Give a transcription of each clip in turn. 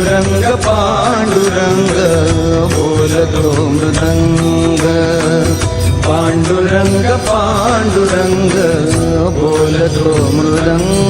पांडुरंग पांडुरंग बोलतो मृदंग पांडुरंग पांडुरंग बोलतो मृदंग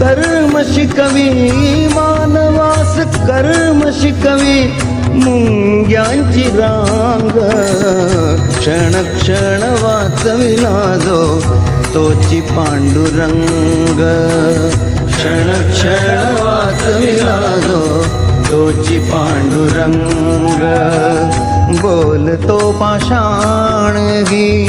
कर्म शिकवी मानवास कर्म शिकवी मुंग्यांची रांग. क्षण क्षण वाचविला जो तोची पांडुरंग. क्षण क्षण वाचविला जो तोची पांडुरंग. बोलतो पाषाणगी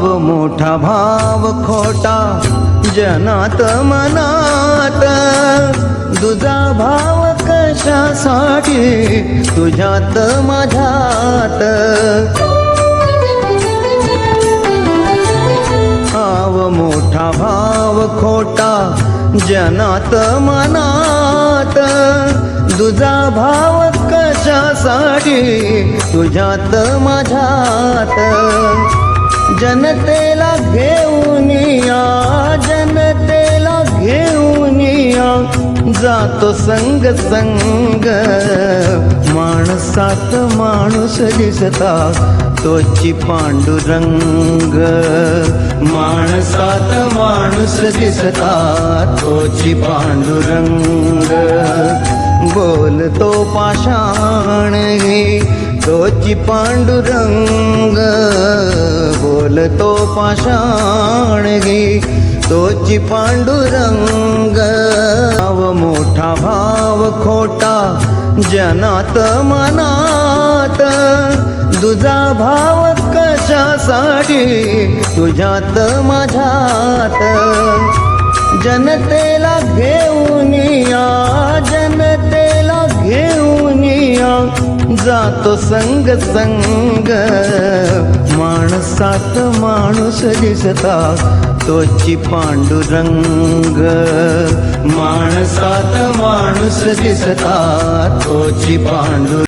भाव मोठा भाव खोटा जनात मनात. तुझा भाव कशासाठी? तुझ्यात माझ्यात. भाव मोठा भाव खोटा जनात मनात. तुझा भाव कशासाठी? तुझ्यात माझ्यात. जनतेला घेऊन या जनतेला घेऊन या. जातो संग संग माणसात माणूस दिसता तोची पांडुरंग. माणसात माणूस दिसता तोची पांडुरंग. बोलतो पाषाण तोची पांडुरंग बोलतो पाषाणगी तोची पांडुरंग भाव मोठा भाव खोटा जनात मनात. तुझा भाव कशासाठी? तुझ्यात माझ्यात. जनतेला घेऊन या जनतेला घेऊन जातो संग संग. माणसात माणूस दिसता तोची पांडुरंग. माणसात माणूस दिसता तोची पांडुरंग.